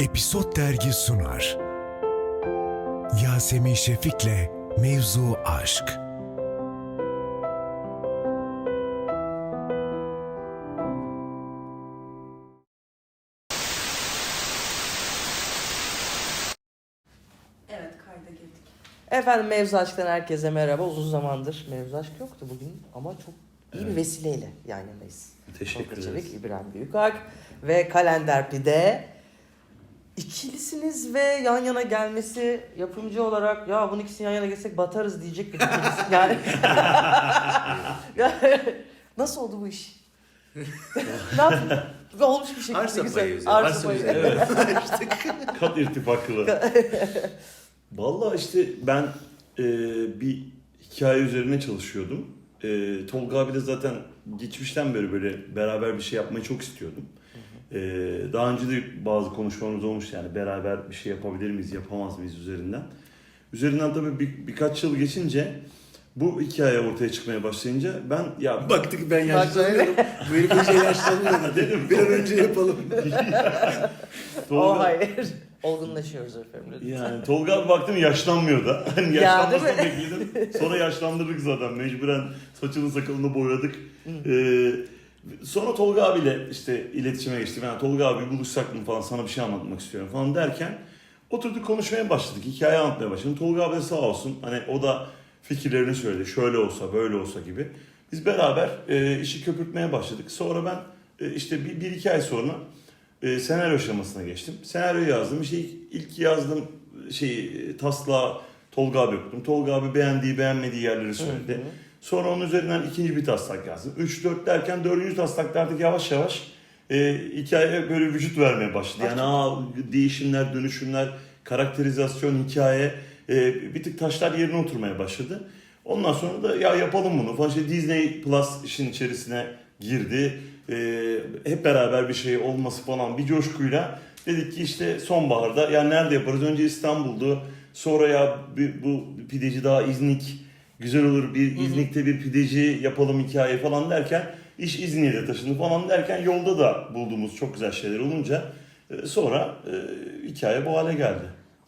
Episod Dergi sunar. Yasemin Şefik'le Mevzu Aşk. Evet kayda girdik. Efendim Mevzu Aşk'tan herkese merhaba. Uzun zamandır Mevzu Aşk yoktu bugün ama çok iyi bir vesileyle yan yanayız. Teşekkür ederiz. İbrahim Büyükak ve Kalender Pide. İkilisiniz ve yan yana gelmesi yapımcı olarak ya bunu ikisini yan yana gelsek batarız diyecek bir ikilisi. Yani nasıl oldu bu iş? ne yaptın? Ve olmuş bir şekilde Arsa güzel. payı. Arsa Arsa payı. Evet. Kat irtifaklı. Vallahi işte ben e, bir hikaye üzerine çalışıyordum. E, Tolga abi de zaten geçmişten beri böyle beraber bir şey yapmayı çok istiyordum. E, daha önce de bazı konuşmalarımız olmuştu yani beraber bir şey yapabilir miyiz, yapamaz mıyız üzerinden. Üzerinden tabii bir, birkaç yıl geçince bu hikaye ortaya çıkmaya başlayınca ben ya Baktık ben yaşlanıyorum. Bu herif iyice yaşlanıyor. Dedim. Bir an önce yapalım. Tolga- Oh hayır. Olgunlaşıyoruz efendim. lütfen. Yani Tolga abi baktım yaşlanmıyor da. Hani Ya, yaşlanmasını değil bekledim. Sonra yaşlandırdık zaten. Mecburen saçını sakalını boyadık. Ee, sonra Tolga abiyle işte iletişime geçtim. Yani Tolga abi buluşsak mı falan sana bir şey anlatmak istiyorum falan derken oturduk konuşmaya başladık. Hikaye anlatmaya başladım. Tolga abi de sağ olsun. Hani o da fikirlerini söyledi. Şöyle olsa böyle olsa gibi. Biz beraber e, işi köpürtmeye başladık. Sonra ben e, işte bir, bir iki ay sonra e, senaryo aşamasına geçtim. Senaryo yazdım. İşte ilk, ilk yazdım şey taslağı Tolga abi okudum. Tolga abi beğendiği beğenmediği yerleri söyledi. Hı hı. Sonra onun üzerinden ikinci bir taslak yazdım. 3-4 derken dördüncü taslakta artık yavaş yavaş e, hikaye böyle vücut vermeye başladı. Yani aa, değişimler, dönüşümler, karakterizasyon, hikaye e, bir tık taşlar yerine oturmaya başladı. Ondan sonra da ya yapalım bunu falan. İşte Disney Plus işin içerisine girdi. E, hep beraber bir şey olması falan bir coşkuyla dedik ki işte sonbaharda ya nerede yaparız? Önce İstanbul'du. Sonra ya bu pideci daha İznik güzel olur bir İznik'te bir pideci yapalım hikaye falan derken iş İznik'e taşındı falan derken yolda da bulduğumuz çok güzel şeyler olunca e, sonra e, hikaye bu hale geldi.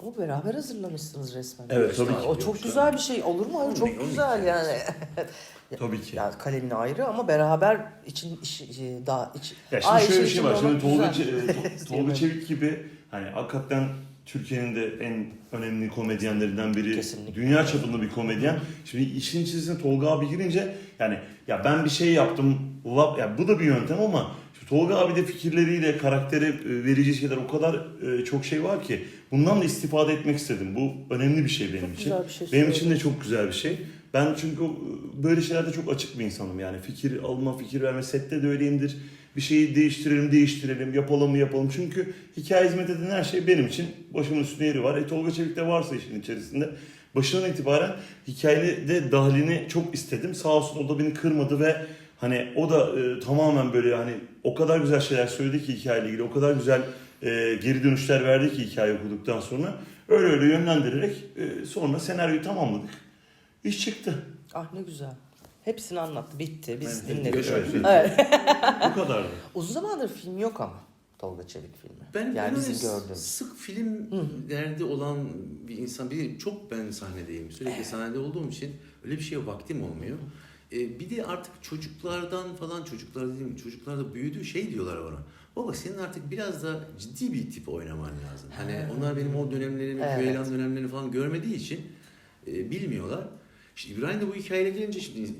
Ama beraber hazırlamışsınız resmen. Evet, tabii ki. O çok güzel bir şey olur mu? Hayır, çok güzel yani. Tabii ki. Yani kalemin ayrı ama beraber için iş, e, daha iç. Ya şimdi Ay, şöyle bir işin şey var. içinde Şimdi olmak Tolga, güzel. E, Tolga Çevik gibi hani hakikaten Türkiye'nin de en önemli komedyenlerinden biri. Kesinlikle. Dünya çapında bir komedyen. Şimdi işin içerisine Tolga abi girince yani ya ben bir şey yaptım. laf- Ya bu da bir yöntem ama Tolga abi de fikirleriyle karaktere e, verici şeyler o kadar e, çok şey var ki bundan da istifade etmek istedim. Bu önemli bir şey benim için. güzel bir şey benim için de çok güzel bir şey. Ben çünkü böyle şeylerde çok açık bir insanım yani. Fikir alma, fikir verme. Sette de öyleyimdir. Bir şeyi değiştirelim, değiştirelim, yapalım yapalım. Çünkü hikaye hizmet eden her şey benim için başımın üstünde yeri var. E Tolga Çevik'te varsa işin içerisinde başından itibaren hikayede dahilini çok istedim. Sağ olsun o da beni kırmadı ve hani o da e, tamamen böyle hani o kadar güzel şeyler söyledi ki hikayeyle ilgili. O kadar güzel e, geri dönüşler verdi ki hikaye okuduktan sonra. Öyle öyle yönlendirerek e, sonra senaryoyu tamamladık. İş çıktı. Ah ne güzel. Hepsini anlattı. Bitti. Biz Evet, dinledik. Evet. Bu kadardı. Uzun zamandır film yok ama. Tolga Çevik filmi. Ben yani bizim gördüğümüz. sık film derdi olan bir insan. Bir çok ben sahnedeyim. Sürekli sahnede olduğum için öyle bir şeye vaktim olmuyor. Ee, bir de artık çocuklardan falan çocuklar dediğim çocuklar da büyüdü şey diyorlar bana. Baba senin artık biraz da ciddi bir tip oynaman lazım. Hani onlar benim o dönemlerimi, Evet. Küveylan dönemlerini falan görmediği için e, bilmiyorlar. İşte İbrahim de bu hikayeyle gelince şimdi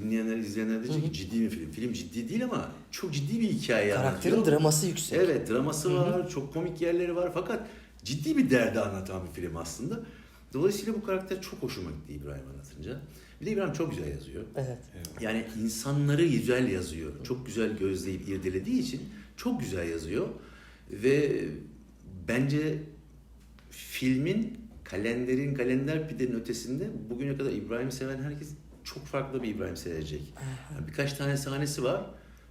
dinleyenler, izleyenler diyecek ki ciddi bir film. Film ciddi değil ama çok ciddi bir hikaye Karakterin anlatıyor. draması yüksek. Evet draması var, çok komik yerleri var fakat ciddi bir derdi anlatan bir film aslında. Dolayısıyla bu karakter çok hoşuma gitti İbrahim anlatınca. Bir de İbrahim çok güzel yazıyor. Evet. Yani insanları güzel yazıyor. Çok güzel gözleyip irdelediği için çok güzel yazıyor. Ve bence filmin kalenderin kalender pidenin ötesinde bugüne kadar İbrahim seven herkes çok farklı bir İbrahim sevecek. Yani birkaç tane sahnesi var.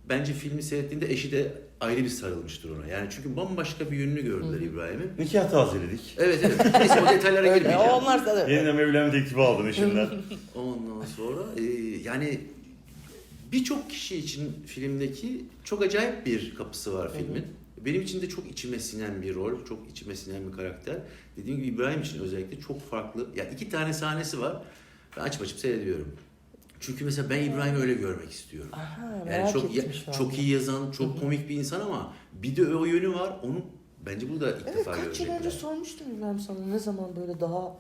Bence filmi seyrettiğinde eşi de ayrı bir sarılmıştır ona. Yani çünkü bambaşka bir yönünü gördüler İbrahim'in. Nikah tazeledik. Evet evet. Neyse o detaylara Öyle, girmeyeceğim. onlar da Yeniden evlenme teklifi aldım eşimden. Ondan sonra e, yani birçok kişi için filmdeki çok acayip bir kapısı var filmin. benim için de çok içime sinen bir rol, çok içime sinen bir karakter. Dediğim gibi İbrahim için özellikle çok farklı. Ya iki tane sahnesi var. Ben açıp açıp seyrediyorum. Çünkü mesela ben İbrahim'i öyle görmek istiyorum. Aha Yani çok anda. çok iyi yazan, çok komik bir insan ama bir de o yönü var. Onu bence burada ilk Evet defa kaç yıl önce sormuştum İbrahim sana ne zaman böyle daha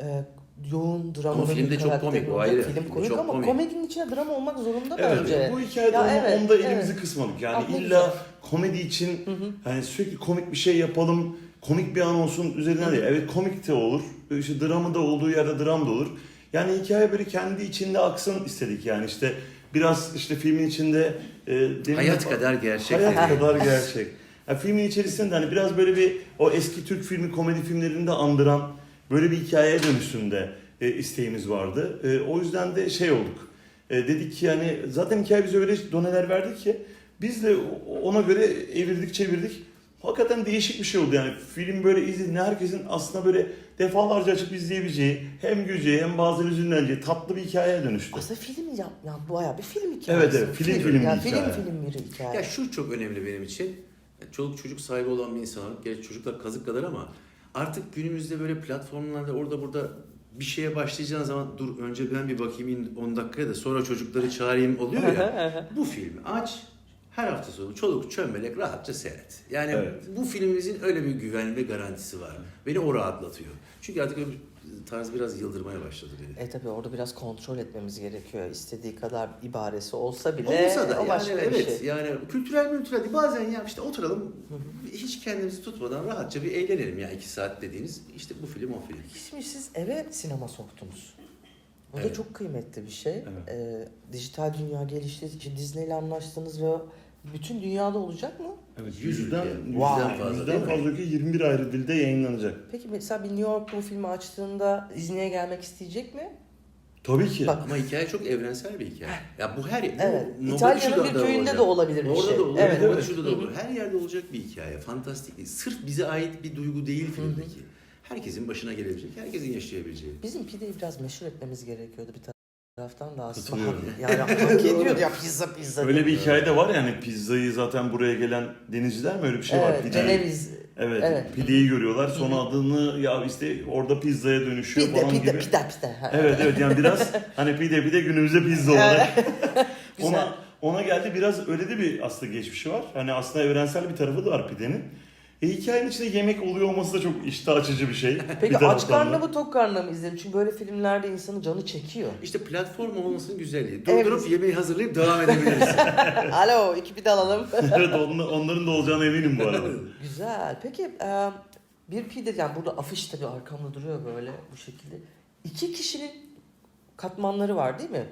e, yoğun drama Ama film de çok komik, o ayrı. Film komik çok ama komik. komedinin içine drama olmak zorunda Evet, bence. bu hikayede Ya ama evet, onda elimizi evet. kısmadık. Yani ne illa güzel. komedi için hani sürekli komik bir şey yapalım, komik bir an olsun üzerine değil. Evet komik de olur, işte dramı da olduğu yerde dram da olur. Yani hikaye böyle kendi içinde aksın istedik yani işte biraz işte filmin içinde e, Hayat de- kadar gerçek. Hayat dedi. kadar gerçek. Yani filmin içerisinde hani biraz böyle bir o eski Türk filmi komedi filmlerinde andıran böyle bir hikayeye dönüşünde e, isteğimiz vardı. E, o yüzden de şey olduk. E, dedik ki yani zaten hikaye bize öyle doneler verdi ki biz de ona göre evirdik çevirdik. Hakikaten değişik bir şey oldu yani. Film böyle izlediğinde herkesin aslında böyle defalarca açıp izleyebileceği hem güleceği hem bazen üzünleneceği tatlı bir hikayeye dönüştü. Aslında film ya, ya bayağı bir film hikayesi. Evet, evet, film film bir yani hikaye. Film film bir hikaye. Ya şu çok önemli benim için. Yani Çoluk çocuk sahibi olan bir insan olarak, gerçi çocuklar kazık kadar ama artık günümüzde böyle platformlarda orada burada bir şeye başlayacağın zaman dur önce ben bir bakayım 10 dakikaya da sonra çocukları çağırayım oluyor ya. bu filmi aç her hafta sonu çoluk çömelek rahatça seyret. Yani Evet. bu filmimizin öyle bir güven ve garantisi var. Beni o rahatlatıyor. Çünkü artık öbür tarz biraz yıldırmaya başladı beni. E tabi orada biraz kontrol etmemiz gerekiyor. İstediği kadar ibaresi olsa bile Olsa da o yani başka bir evet şey. yani kültürel kültürel değil. bazen ya işte oturalım hiç kendimizi tutmadan rahatça bir eğlenelim ya iki saat dediğiniz işte bu film o film. Şimdi siz eve sinema soktunuz. Bu da Evet. çok kıymetli bir şey. Evet. Ee, dijital dünya geliştikçe Disney ile anlaştınız ve bütün dünyada olacak mı? Evet, Yüz yüzden, yüzden fazla yüzden değil mi? fazla ülke 21 ayrı dilde yayınlanacak. Peki mesela bir New York'ta bu filmi açtığında Disney'e gelmek isteyecek mi? Tabii ki. Bak, Ama hikaye çok evrensel bir hikaye. Ya bu her bu Evet. Mogadishu'da İtalya'nın bir da köyünde olacak. de olabilir bir Orada şey. da olur, Evet. Mogadishu'da da olur. Her yerde olacak bir hikaye. Fantastik değil. Sırf bize ait bir duygu değil filmdeki. Herkesin başına gelebilecek, herkesin yaşayabileceği. Bizim pideyi biraz meşhur etmemiz gerekiyordu bir taraftan da aslında. Katılıyorum. Yani hak ediyordu ya pizza pizza. Öyle bir hikaye de var yani pizzayı zaten buraya gelen denizciler mi öyle bir şey var? Evet, Pideyi- Ceneviz. Evet, Evet. pideyi görüyorlar sonra adını ya işte orada pizzaya dönüşüyor Pide falan pide gibi. pide pide. Ha. Evet evet yani biraz hani pide pide günümüzde pizza olarak Güzel. ona ona geldi biraz öyle de bir aslında geçmişi var. Hani aslında evrensel bir tarafı da var pidenin. E hikayenin içinde yemek oluyor olması da çok iştah açıcı bir şey. Peki bir aç karnına mı tok karnına mı izledim? Çünkü böyle filmlerde insanın canı çekiyor. İşte platform olmasının güzelliği. Evet. Durdurup yemeği hazırlayıp devam edebilirsin. Alo iki pide alalım. evet onla- onların da olacağına eminim bu arada. Güzel. Peki e, bir pide yani burada afiş tabii arkamda duruyor böyle bu şekilde. İki kişinin katmanları var değil mi?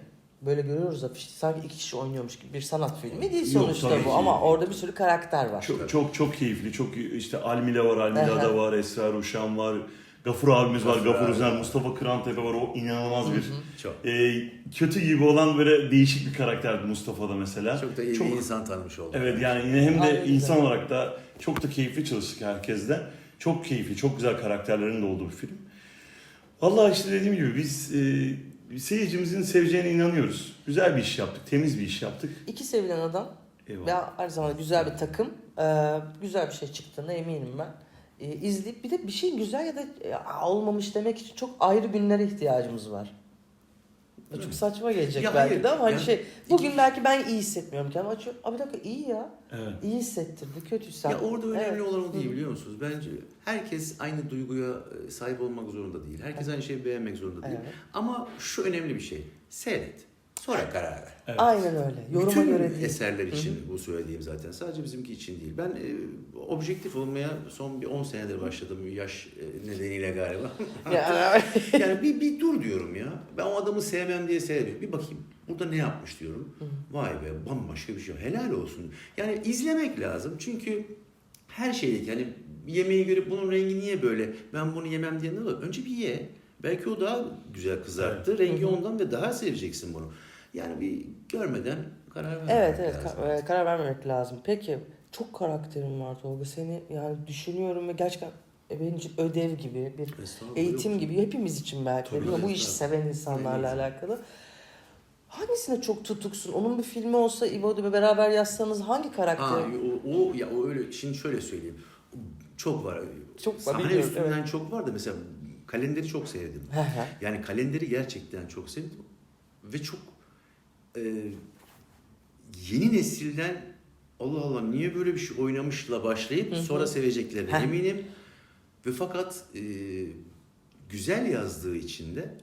Böyle görüyoruz afişte. Sanki iki kişi oynuyormuş gibi bir sanat filmi değil Yok, sonuçta tabii bu ki. ama orada bir sürü karakter var. Çok çok çok keyifli. Çok işte Almila var, Almila'da Aha. var, Esra Ruşan var. Gafur abimiz var, Gafur Gafur abi. Özel, Mustafa Kırantepe var. O inanılmaz bir Çok. e, kötü gibi olan böyle değişik bir karakterdi Mustafa'da mesela. Çok da iyi bir insan tanımış oldum. Evet yani yine hem de Aynen öyle. insan olarak da çok da keyifli çalıştık herkesle. Çok keyifli, çok güzel karakterlerin de olduğu bir film. Vallahi işte dediğim gibi biz e, seyircimizin seveceğine inanıyoruz. Güzel bir iş yaptık, temiz bir iş yaptık. İki sevilen adam Eyvallah. ve aynı zamanda güzel bir takım. e, güzel bir şey çıktığına eminim ben. E, izleyip bir de bir şey güzel ya da e, "Aa, olmamış demek için çok ayrı günlere ihtiyacımız var. Çok saçma gelecek Ya belki hayır, de ama hani yani şey bugün iki- belki ben iyi hissetmiyorum kendimi açıyorum. Abi bir dakika iyi ya. Evet. İyi hissettirdi. Kötüysen. Ya orada önemli Evet. olan o değil biliyor musunuz? Bence herkes aynı duyguya e, sahip olmak zorunda değil. Herkes aynı şeyi beğenmek zorunda değil. Evet. Ama şu önemli bir şey. Seyret. Sonra karar ver. Evet. Aynen öyle. Yoruma Bütün göre değil. eserler için bu söylediğim zaten. Sadece bizimki için değil. Ben e, objektif olmaya son bir 10 senedir başladım yaş e, nedeniyle galiba. Yani, yani bir, bir dur diyorum ya. Ben o adamı sevmem diye seyrediyorum. Bir bakayım. Burada ne yapmış diyorum. Vay be bambaşka bir şey. Helal olsun. Yani izlemek lazım. Çünkü her şeydeki yani yemeği görüp bunun rengi niye böyle ben bunu yemem diye ne olur? Önce bir ye. Belki o daha güzel kızarttı. Rengi ondan ve daha seveceksin bunu. Yani bir görmeden karar vermek evet evet lazım. ka- e, karar vermemek lazım. Peki çok karakterin var Tolga. Seni yani düşünüyorum ve gerçekten e, benim için ödev gibi bir eğitim gibi hepimiz için belki de Tabii, değil mi? bu işi seven insanlarla Aynen. alakalı. Hangisine çok tutuksun? Onun bir filmi olsa İbo'da beraber yazsanız hangi Ha, karakter? o, o ya o öyle şimdi şöyle söyleyeyim. Çok var. Çok var, Sahne üstünden çok var da mesela kalenderi çok sevdim. Yani kalenderi gerçekten çok sevdim. Ve çok e, yeni nesilden Allah Allah niye böyle bir şey oynamışla başlayıp Hı hı. sonra seveceklerine Heh. eminim. Ve fakat e, güzel yazdığı için de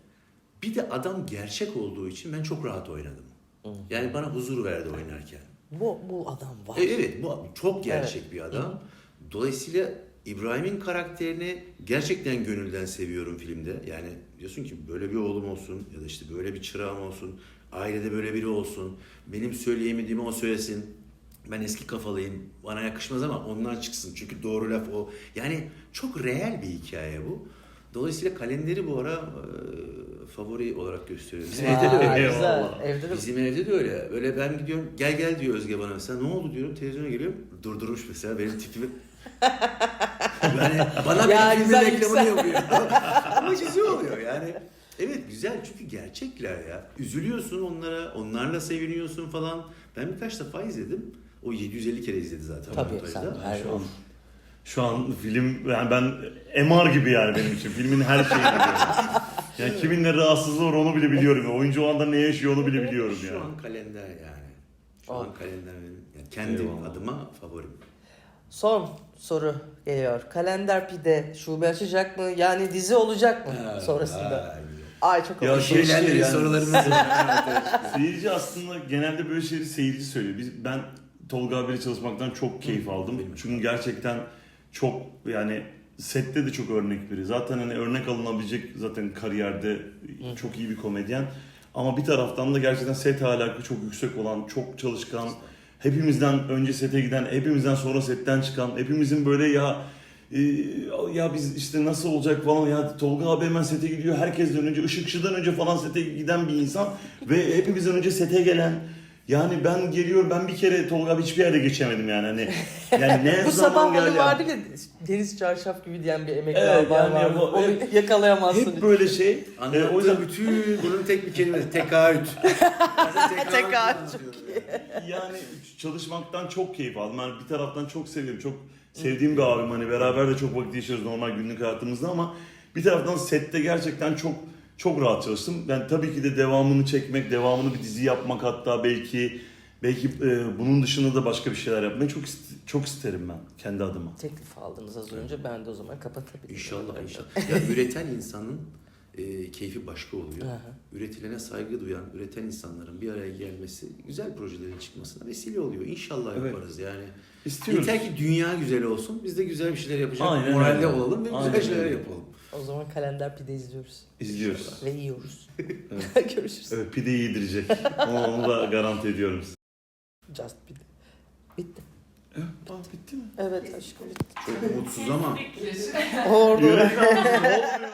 bir de adam gerçek olduğu için ben çok rahat oynadım. Hı. Yani bana huzur verdi oynarken. Bu, bu adam var. E, evet bu çok gerçek bir adam. Dolayısıyla İbrahim'in karakterini gerçekten gönülden seviyorum filmde. Yani diyorsun ki böyle bir oğlum olsun ya da işte böyle bir çırağım olsun. Ailede böyle biri olsun. Benim söyleyemediğimi o söylesin. Ben eski kafalıyım. Bana yakışmaz ama ondan çıksın. Çünkü doğru laf o. Yani çok reel bir hikaye bu. Dolayısıyla kalenderi bu ara e, favori olarak gösteriyorum. Bizim evde de Aa, öyle. güzel. Evde de Bizim evde de öyle. Böyle ben gidiyorum gel gel diyor Özge bana mesela. Ne oldu diyorum televizyona geliyorum. Durdurmuş mesela benim tipimi. yani bana Ya, benim filmin reklamını yapıyor. Ama güzel oluyor yani. Evet güzel çünkü gerçekler ya. Üzülüyorsun onlara, onlarla seviniyorsun falan. Ben birkaç defa izledim. O 750 kere izledi zaten. Tabii sen her Şu an, şu an film yani ben MR gibi yani benim için. Filmin her şeyini biliyorum. Yani kimin ne rahatsızlığı var onu bile biliyorum. Oyuncu o anda ne yaşıyor onu bile biliyorum Şu yani. an kalender yani. Şu Aa. an kalender benim. Yani kendi Eyvallah. adıma favorim. Son soru geliyor. Kalender pide şube açacak mı? Yani dizi olacak mı sonrasında? Ay çok Ya oldu. şey- Şeylerle yani- sorularımız var. Seyirci aslında genelde böyle şeyleri seyirci söylüyor. Biz, ben Tolga abiyle çalışmaktan çok keyif aldım. Çünkü gerçekten çok yani sette de çok örnek biri. Zaten hani örnek alınabilecek zaten kariyerde çok iyi bir komedyen. Ama bir taraftan da gerçekten set ahlakı çok yüksek olan, çok çalışkan, hepimizden önce sete giden, hepimizden sonra setten çıkan, hepimizin böyle ya e, ya biz işte nasıl olacak falan ya Tolga abi hemen sete gidiyor. Herkesten önce ışıkçıdan önce falan sete giden bir insan ve hepimizden önce sete gelen yani ben geliyorum ben bir kere Tolga abi hiçbir yerde geçemedim yani hani yani ne Bu zaman sabah gel hani ya. vardı ya deniz çarşaf gibi diyen bir emekli Evet, albay yani vardı. bu- Onu hep- yakalayamazsın. hep böyle şey E, Anlattığım o yüzden bütün bunun tek bir kelimesi tekaüt. Tekaüt, çok yani çalışmaktan çok keyif aldım. Yani bir taraftan çok seviyorum. Çok sevdiğim bir abim hani beraber de çok vakit geçiriyoruz normal günlük hayatımızda ama bir taraftan sette gerçekten çok çok rahat çalıştım. Ben tabii ki de devamını çekmek, devamını bir dizi yapmak hatta belki belki e, bunun dışında da başka bir şeyler yapmayı çok ist- çok isterim ben kendi adıma. Teklif aldınız az önce ben de o zaman kapatabilirim. İnşallah inşallah. Ya üreten insanın e, keyfi başka oluyor. Aha. Üretilene saygı duyan, üreten insanların bir araya gelmesi güzel projelerin çıkmasına vesile oluyor. İnşallah Evet. yaparız yani. İstiyoruz. Yeter ki dünya güzel olsun. Biz de güzel bir şeyler yapacak. Aynen Moralde öyle. olalım ve Aynen güzel şeyler öyle. yapalım. O zaman kalender pide izliyoruz. İzliyoruz. Ve yiyoruz. Evet. Görüşürüz. Evet, pide yedirecek. onu, da garanti ediyorum size. Just pide. Bitti. Aa, bitti mi? Evet aşkım bitti. Çok mutsuz ama Orada.